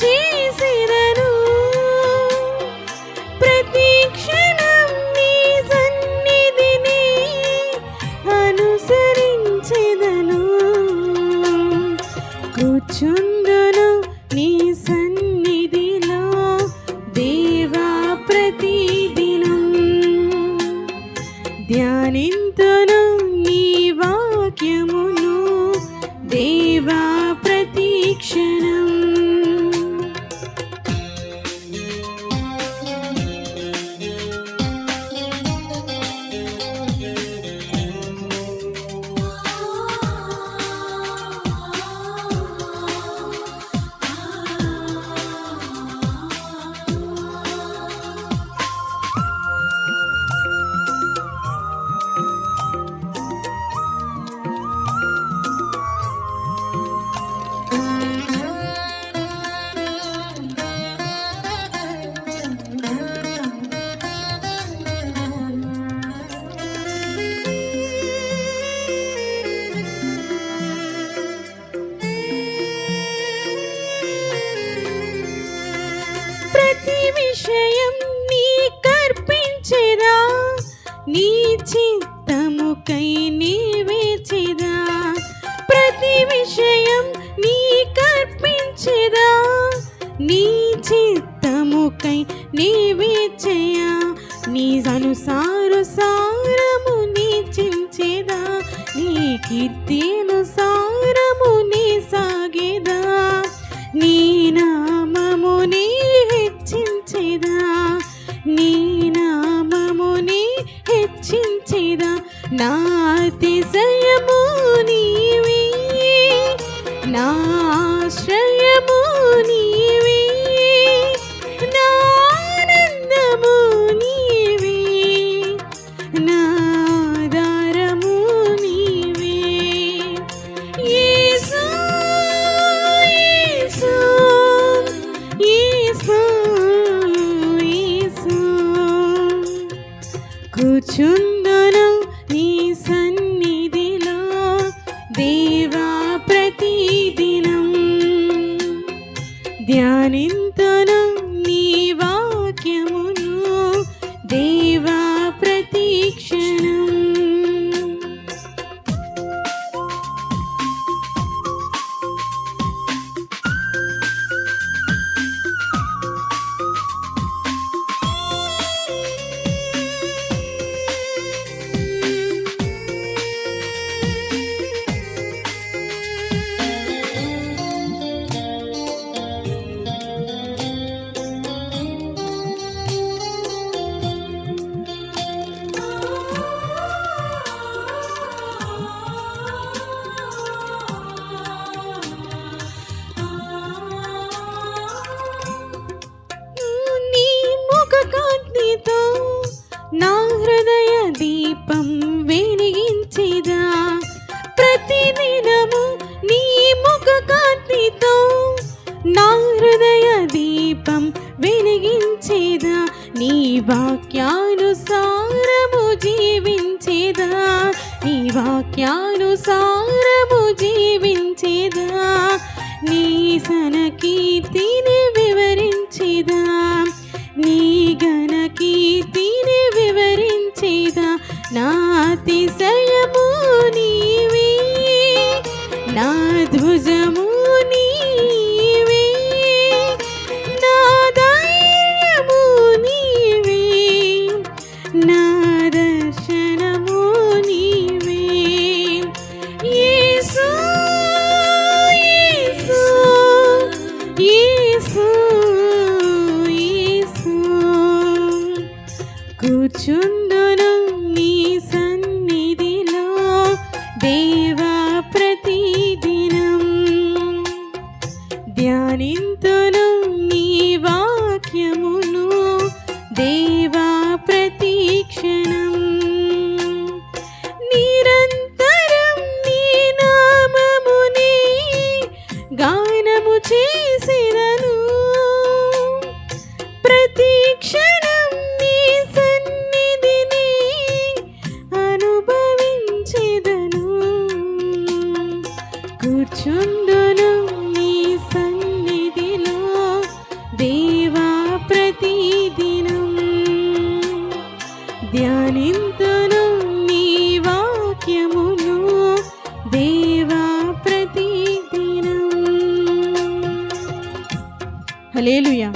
చేసినను ప్రతి క్షణం నీ సన్నిధిని అనుసరించెదను. కూర్చుని విషయం నీ కర్పించేదా? నీ చిత్తముకై నీవేచెదా ప్రతి విషయం నీ కర్పించేదా? నీ చిత్తముకై నీవేచెయా నీ అనుసారసారము నీ చించెదా? నీ కీర్తి 弦月不眠。దీపం వెలిగించేదా? ప్రతిదినము నీ ముఖ కాంతితో నా హృదయ దీపం వెలిగించేదా? నీ వాక్యానుసారము జీవించేదా? నీ వాక్యానుసారము జీవించేదా? నీ సన కీర్తిని వివరించేదా? ధ్వజము నీవే నా దైర్యము నీవే నా దర్శనము నీవే. యేసు యేసు యేసు నీ సన్నిధిలో దే చేసినను. ప్రతి క్షణం నీ సన్నిధిని అనుభవించేదను. కూర్చుండును హలేలుయా